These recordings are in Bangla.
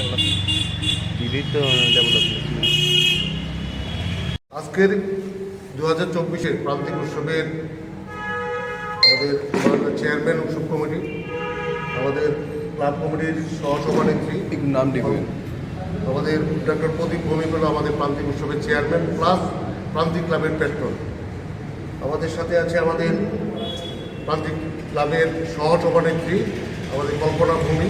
কিন্তু ডেভেলপমেন্ট আজকের দু হাজার চব্বিশের প্রান্তিক উৎসবের আমাদের চেয়ারম্যান উৎসব কমিটি আমাদের ক্লাব কমিটির সহসভানেত্রী নাম লিখবেন। আমাদের ডক্টর প্রদীপ ভৌমিক হলো আমাদের প্রান্তিক উৎসবের চেয়ারম্যান প্লাস প্রান্তিক ক্লাবের পেট্রন আমাদের সাথে আছে আমাদের প্রান্তিক ক্লাবের সহসভানেত্রী আমাদের কল্পনা ভূমি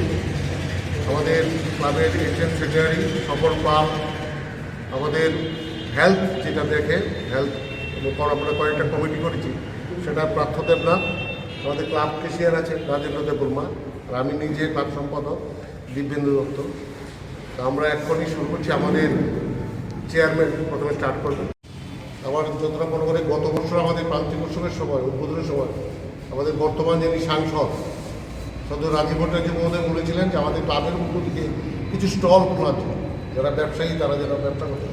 আমাদের ক্লাবের এশিয়ান সেক্রেটারি সফল পাল, আমাদের হেলথ যেটা দেখে, হেলথ আমরা কয়েকটা কমিটি করেছি, সেটা প্রার্থ দেবনাথ, আমাদের ক্লাব কেশিয়ার আছে রাজেন্দ্র দেববর্মা আর আমি নিজে ক্লাব সম্পাদক দিব্যেন্দু দত্ত। তা আমরা এখনই শুরু করছি, আমাদের চেয়ারম্যান প্রথমে স্টার্ট করবেন। আমার যতটা মনে করে গত বছর আমাদের প্রান্তিক উৎসবের সময়, উদ্বোধনের সময়, আমাদের বর্তমান যিনি সাংসদ সদ্য রাজীব ভট্টাচার্য মহোদয় বলেছিলেন যে আমাদের ক্লাবের উল্টো দিকে কিছু স্টল খোলা ছিল যারা ব্যবসায়ী তারা যারা ব্যবসা করতে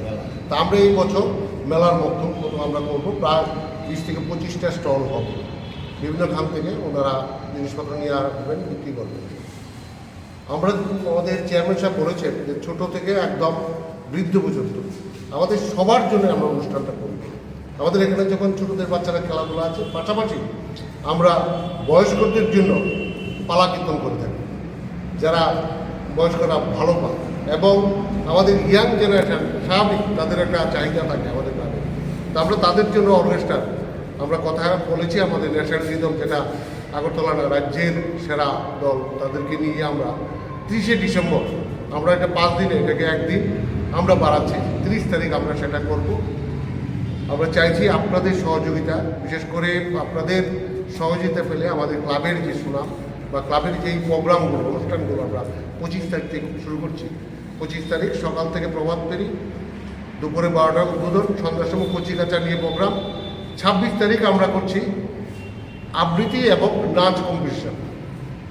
তা আমরা এই বছর মেলার মধ্যম প্রথম আমরা করব, প্রায় বিশ থেকে পঁচিশটা স্টল হবে। বিভিন্ন খান থেকে ওনারা জিনিসপত্র নিয়ে আসবেন, বিক্রি করবেন। আমরা আমাদের চেয়ারম্যান সাহেব বলেছেন যে ছোট থেকে একদম বৃদ্ধ পর্যন্ত আমাদের সবার জন্য আমরা অনুষ্ঠানটা করব। আমাদের এখানে যখন ছোটদের বাচ্চারা খেলাধুলা আছে, পাশাপাশি আমরা বয়স্কদের জন্য পালা কীর্তন করে থাকি, যারা বয়স্করা ভালো পায়। এবং আমাদের ইয়াং জেনারেশন স্বাভাবিক, তাদের একটা চাহিদা থাকে আমাদের গ্রামে তা আমরা তাদের জন্য অর্কেস্ট্রা আমরা কথা বলেছি আমাদের ন্যাশনাল রিদম যেটা আগরতলা রাজ্যের সেরা দল, তাদেরকে নিয়ে আমরা তিরিশে ডিসেম্বর, আমরা এটা পাঁচ দিনে এটাকে একদিন আমরা বাড়াচ্ছি। তিরিশ তারিখ আমরা সেটা করব। আমরা চাইছি আপনাদের সহযোগিতা, বিশেষ করে আপনাদের সহযোগিতা পেলে আমাদের ক্লাবের যে সুনাম বা ক্লাবের যেই প্রোগ্রামগুলো, অনুষ্ঠানগুলো আমরা পঁচিশ তারিখ থেকে শুরু করছি। পঁচিশ তারিখ সকাল থেকে প্রভাত পেরি দুপুরে বারোটা উদ্বোধন, সন্ধ্যার সময় কচি কাচা নিয়ে প্রোগ্রাম। ছাব্বিশ তারিখ আমরা করছি আবৃত্তি এবং নাচ কম্পিটিশন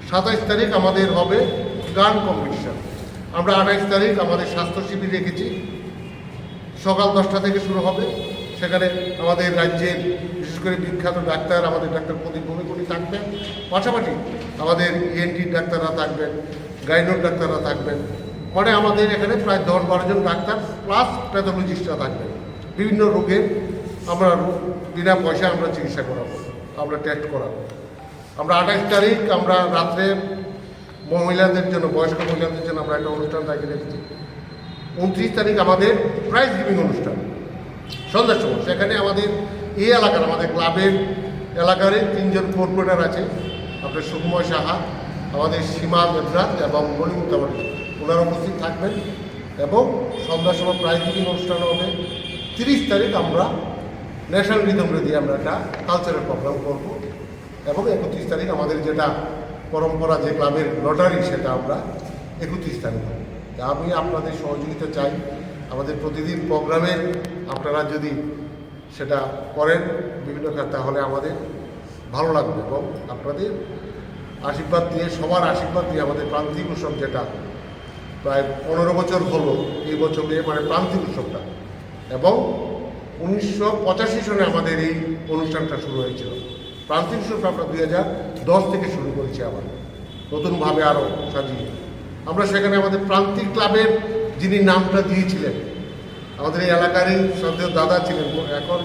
সাতাইশ তারিখ আমাদের হবে গান কম্পিটিশন আমরা আঠাইশ তারিখ আমাদের স্বাস্থ্য শিবির রেখেছি। সকাল দশটা থেকে শুরু হবে। সেখানে আমাদের রাজ্যের বিশেষ করে বিখ্যাত ডাক্তার, আমাদের ডাক্তার প্রদীপ ভূমিকুনি থাকবেন। পাশাপাশি আমাদের ইএনটি ডাক্তাররা থাকবেন, গাইনোর ডাক্তাররা থাকবেন। মানে আমাদের এখানে প্রায় দশ বারো জন ডাক্তার প্লাস প্যাথোলজিস্টরা থাকবেন। বিভিন্ন রোগের আমরা বিনা পয়সায় আমরা চিকিৎসা করাবো, আমরা টেস্ট করাবো। আমরা আঠাশ তারিখ আমরা রাত্রে মহিলাদের জন্য, বয়স্ক মহিলাদের জন্য আমরা একটা অনুষ্ঠান তাকে রেখেছি উনত্রিশ তারিখ আমাদের প্রাইজ গিভিং অনুষ্ঠান সন্ধ্যার সময়। সেখানে আমাদের এই এলাকার, আমাদের ক্লাবের এলাকারই তিনজন কর্পোরেটর আছে। আপনার সুকুময় সাহা, আমাদের সীমা দেবরাজ এবং মণিমুক্তাবাড়ি ওনারা উপস্থিত থাকবেন এবং সন্ধ্যার সময় প্রায় গিভিং অনুষ্ঠান হবে। তিরিশ তারিখ আমরা ন্যাশনাল রিদমরে দিয়ে আমরা একটা কালচারাল প্রোগ্রাম করব এবং একত্রিশ তারিখ আমাদের যেটা পরম্পরা, যে ক্লাবের লটারি, সেটা আমরা একত্রিশ তারিখ হবে আমি আপনাদের সহযোগিতা চাই। আমাদের প্রতিদিন প্রোগ্রামে আপনারা যদি সেটা করেন বিভিন্ন তাহলে আমাদের ভালো লাগবে এবং আপনাদের আশীর্বাদ দিয়ে সবার আশীর্বাদ দিয়ে আমাদের প্রান্তিক উৎসব যেটা প্রায় পনেরো বছর হলো, এই বছর নিয়ে মানে প্রান্তিক উৎসবটা। এবং উনিশশো পঁচাশি সনে আমাদের এই অনুষ্ঠানটা শুরু হয়েছিল। প্রান্তিক উৎসবটা আমরা দুই হাজার দশ থেকে শুরু করেছি আবার, নতুনভাবে আরও সাজিয়ে। আমরা সেখানে আমাদের প্রান্তিক ক্লাবের যিনি নামটা দিয়েছিলেন, আমাদের এই এলাকারই সন্দেহ দাদা ছিলেন, এখন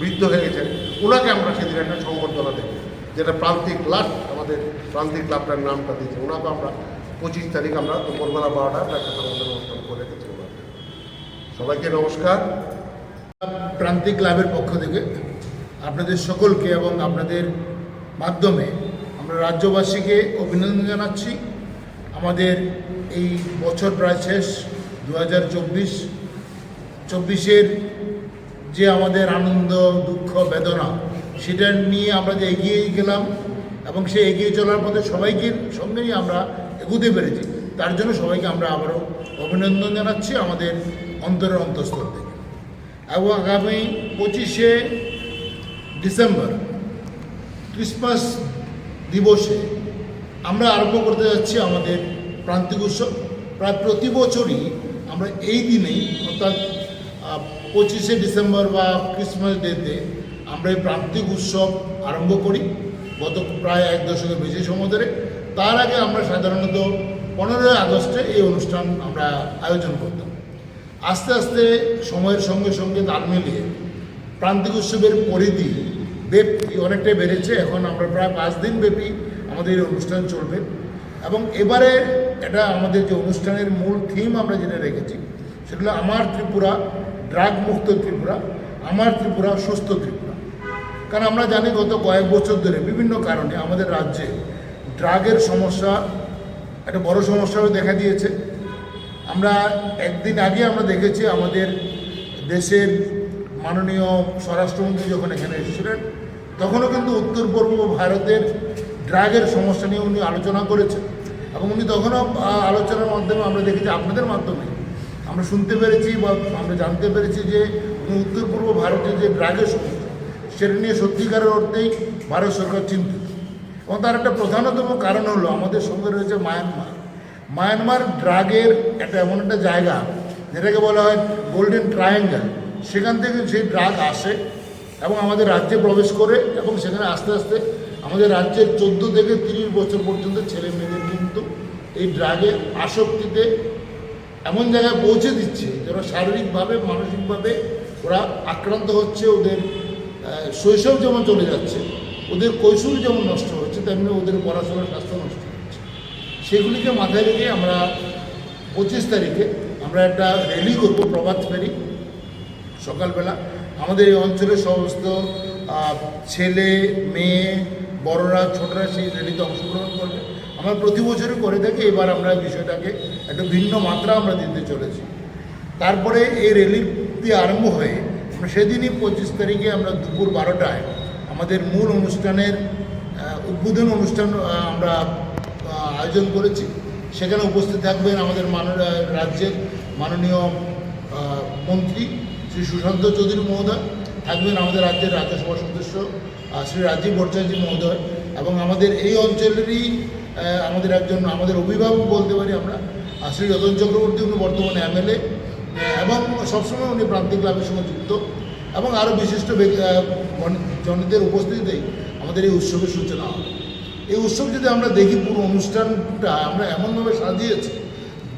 বৃদ্ধ হয়ে গেছেন। ওনাকে আমরা সেদিন একটা সংবর্ধনা দেব যেটা প্রান্তিক লাস্ট আমাদের প্রান্তিক ক্লাবটার নামটা দিয়েছে। ওনাকে আমরা পঁচিশ তারিখ আমরা দুপুরবেলা বারোটা একটা সংবর্ধনা অনুষ্ঠান করে রেখেছি সবাইকে নমস্কার। প্রান্তিক ক্লাবের পক্ষ থেকে আপনাদের সকলকে এবং আপনাদের মাধ্যমে আমরা রাজ্যবাসীকে অভিনন্দন জানাচ্ছি। আমাদের এই বছর প্রায় শেষ দু হাজার চব্বিশ, চব্বিশের যে আমাদের আনন্দ, দুঃখ, বেদনা, সেটা নিয়ে আমরা যে এগিয়ে গেলাম এবং সে এগিয়ে চলার পথে সবাইকে সঙ্গে নিয়ে আমরা এগুতে পেরেছি। তার জন্য সবাইকে আমরা আবারও অভিনন্দন জানাচ্ছি আমাদের অন্তরের অন্তঃস্থল থেকে। এবং আগামী পঁচিশে ডিসেম্বর ক্রিসমাস দিবসে আমরা আরম্ভ করতে যাচ্ছি আমাদের প্রান্তিক উৎসব। প্রায় প্রতি বছরই আমরা এই দিনেই অর্থাৎ পঁচিশে ডিসেম্বর বা ক্রিসমাস ডেতে আমরা এই প্রান্তিক উৎসব আরম্ভ করি, গত প্রায় এক দশকের বেশি সময় ধরে। তার আগে আমরা সাধারণত পনেরোই আগস্টে এই অনুষ্ঠান আমরা আয়োজন করতাম। আস্তে আস্তে সময়ের সঙ্গে সঙ্গে তাল মিলিয়ে প্রান্তিক উৎসবের পরিধি ব্যাপ্তি অনেকটাই বেড়েছে। এখন আমরা প্রায় পাঁচ দিন ব্যাপী আমাদের এই অনুষ্ঠান চলবে। এবং এবারে এটা আমাদের যে অনুষ্ঠানের মূল থিম আমরা যেটা রেখেছি সেগুলো আমার ত্রিপুরা ড্রাগ মুক্ত ত্রিপুরা, আমার ত্রিপুরা, সুস্থ ত্রিপুরা। কারণ আমরা জানি গত কয়েক বছর ধরে বিভিন্ন কারণে আমাদের রাজ্যে ড্রাগের সমস্যা, একটা বড় সমস্যাও দেখা দিয়েছে। আমরা একদিন আগে আমরা দেখেছি আমাদের দেশের মাননীয় স্বরাষ্ট্রমন্ত্রী যখন এখানে এসেছিলেন, তখনও কিন্তু উত্তর পূর্ব ভারতের ড্রাগের সমস্যা নিয়ে উনি আলোচনা করেছেন। এবং উনি তখনও আলোচনার মাধ্যমে আমরা দেখেছি আপনাদের মাধ্যমে আমরা শুনতে পেরেছি বা আমরা জানতে পেরেছি যে উত্তর পূর্ব ভারতের যে ড্রাগের সমস্যা সেটা নিয়ে সত্যিকারের অর্থেই ভারত সরকার চিন্তিত। এবং তার একটা প্রধানতম কারণ হলো আমাদের সঙ্গে রয়েছে মায়ানমার। মায়ানমার ড্রাগের একটা এমন একটা জায়গা, যেটাকে বলা হয় গোল্ডেন ট্রায়াঙ্গেল। সেখান থেকে সেই ড্রাগ আসে এবং আমাদের রাজ্যে প্রবেশ করে এবং সেখানে আস্তে আস্তে আমাদের রাজ্যের চোদ্দ থেকে তিরিশ বছর পর্যন্ত ছেলে মেয়েদের কিন্তু এই ড্রাগের আসক্তিতে এমন জায়গায় পৌঁছে দিচ্ছে যারা শারীরিকভাবে, মানসিকভাবে ওরা আক্রান্ত হচ্ছে, ওদের শৈশব যেমন চলে যাচ্ছে, ওদের কৈশোর যেমন নষ্ট হচ্ছে, তেমনি ওদের পড়াশোনার স্বাস্থ্য নষ্ট হচ্ছে। সেগুলিকে মাথায় রেখে আমরা পঁচিশ তারিখে আমরা একটা র্যালি করব, প্রভাত ফেরি, সকালবেলা। আমাদের এই অঞ্চলের সমস্ত ছেলে, মেয়ে, বড়রা, ছোটরা সেই র্যালিতে অংশগ্রহণ আমরা প্রতি বছরই করে থাকি, এবার আমরা বিষয়টাকে একটা ভিন্ন মাত্রা আমরা দিতে চলেছি। তারপরে এই র্যালিটি আরম্ভ হয়ে সেদিনই পঁচিশ তারিখে আমরা দুপুর বারোটায় আমাদের মূল অনুষ্ঠানের উদ্বোধন অনুষ্ঠান আমরা আয়োজন করেছি। সেখানে উপস্থিত থাকবেন আমাদের মান রাজ্যের মাননীয় মন্ত্রী শ্রী সুশান্ত চৌধুরী মহোদয়, থাকবেন আমাদের রাজ্যের রাজ্যসভা সদস্য শ্রী রাজীব ভট্টাচার্য মহোদয় এবং আমাদের এই অঞ্চলেরই আমাদের একজন আমাদের অভিভাবক বলতে পারি আমরা আহ, শ্রী রতন চক্রবর্তী উনি বর্তমানে এমএলএ এবং সবসময় উনি প্রান্তিক ক্লাবের সঙ্গে যুক্ত এবং আরও বিশিষ্ট জনদের উপস্থিতিতেই আমাদের এই উৎসবের সূচনা হবে এই উৎসব যদি আমরা দেখি পুরো অনুষ্ঠানটা আমরা এমনভাবে সাজিয়েছি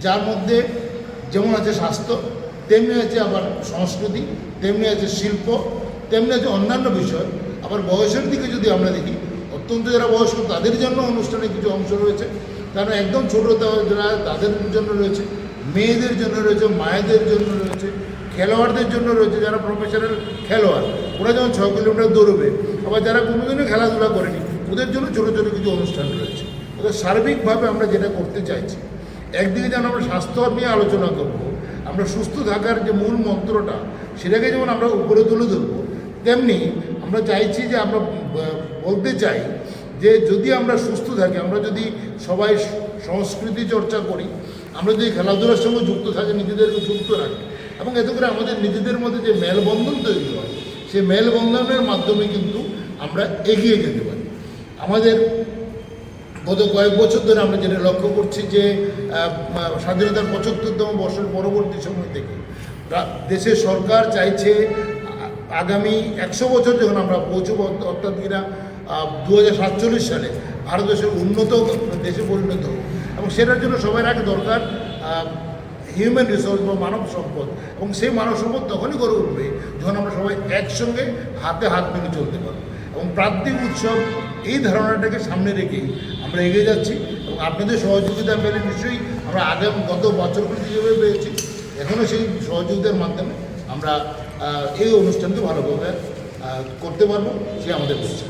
যার মধ্যে যেমন আছে স্বাস্থ্য তেমনি আছে আবার সংস্কৃতি তেমনি আছে শিল্প তেমনি আছে অন্যান্য বিষয় আবার বয়সের দিকে যদি আমরা দেখি অত্যন্ত যারা বয়স্ক, তাদের জন্য অনুষ্ঠানে কিছু অংশ রয়েছে। কারণ একদম ছোটো যারা তাদের জন্য রয়েছে, মেয়েদের জন্য রয়েছে, মায়েদের জন্য রয়েছে, খেলোয়াড়দের জন্য রয়েছে, যারা প্রফেশনাল খেলোয়াড়, ওরা যেমন ছ কিলোমিটার দৌড়বে, আবার যারা কোনোদিনও খেলাধুলা করেনি, ওদের জন্য ছোটো ছোটো কিছু অনুষ্ঠান রয়েছে। ওদের সার্বিকভাবে আমরা যেটা করতে চাইছি, একদিকে যেন আমরা স্বাস্থ্য নিয়ে আলোচনা করব, আমরা সুস্থ থাকার যে মূল মন্ত্রটা, সেটাকে যেমন আমরা উপরে তুলে ধরবো, তেমনি আমরা চাইছি যে আমরা বলতে চাই যে যদি আমরা সুস্থ থাকি, আমরা যদি সবাই সংস্কৃতি চর্চা করি, আমরা যদি খেলাধুলার সঙ্গে যুক্ত থাকি নিজেদেরকে যুক্ত রাখি, এবং এতে করে আমাদের নিজেদের মধ্যে যে মেলবন্ধন তৈরি হয়, সেই মেলবন্ধনের মাধ্যমে কিন্তু আমরা এগিয়ে যেতে পারি। আমাদের গত কয়েক বছর ধরে আমরা যেটা লক্ষ্য করছি যে স্বাধীনতার পঁচাত্তরতম বর্ষের পরবর্তী সময় থেকে দেশের সরকার চাইছে আগামী একশো বছর যখন আমরা পৌঁছবো অর্থ- অর্থাৎ কিনা দু হাজার সাতচল্লিশ সালে ভারত দেশের উন্নত দেশে পরিণত হোক। এবং সেটার জন্য সবার আগে দরকার হিউম্যান রিসোর্স বা মানব সম্পদ। এবং সেই মানব সম্পদ তখনই গড়ে উঠবে যখন আমরা সবাই একসঙ্গে হাতে হাত মিলে চলতে পারব। এবং প্রান্তিক উৎসব এই ধারণাটাকে সামনে রেখেই আমরা এগিয়ে যাচ্ছি। এবং আপনাদের সহযোগিতা পেলে নিশ্চয়ই আমরা আগাম গত বছরগুলি যেভাবে পেয়েছি এখনও সেই সহযোগিতার মাধ্যমে আমরা এই অনুষ্ঠানকে ভালোভাবে করতে পারব, সে আমাদের বিশ্বাস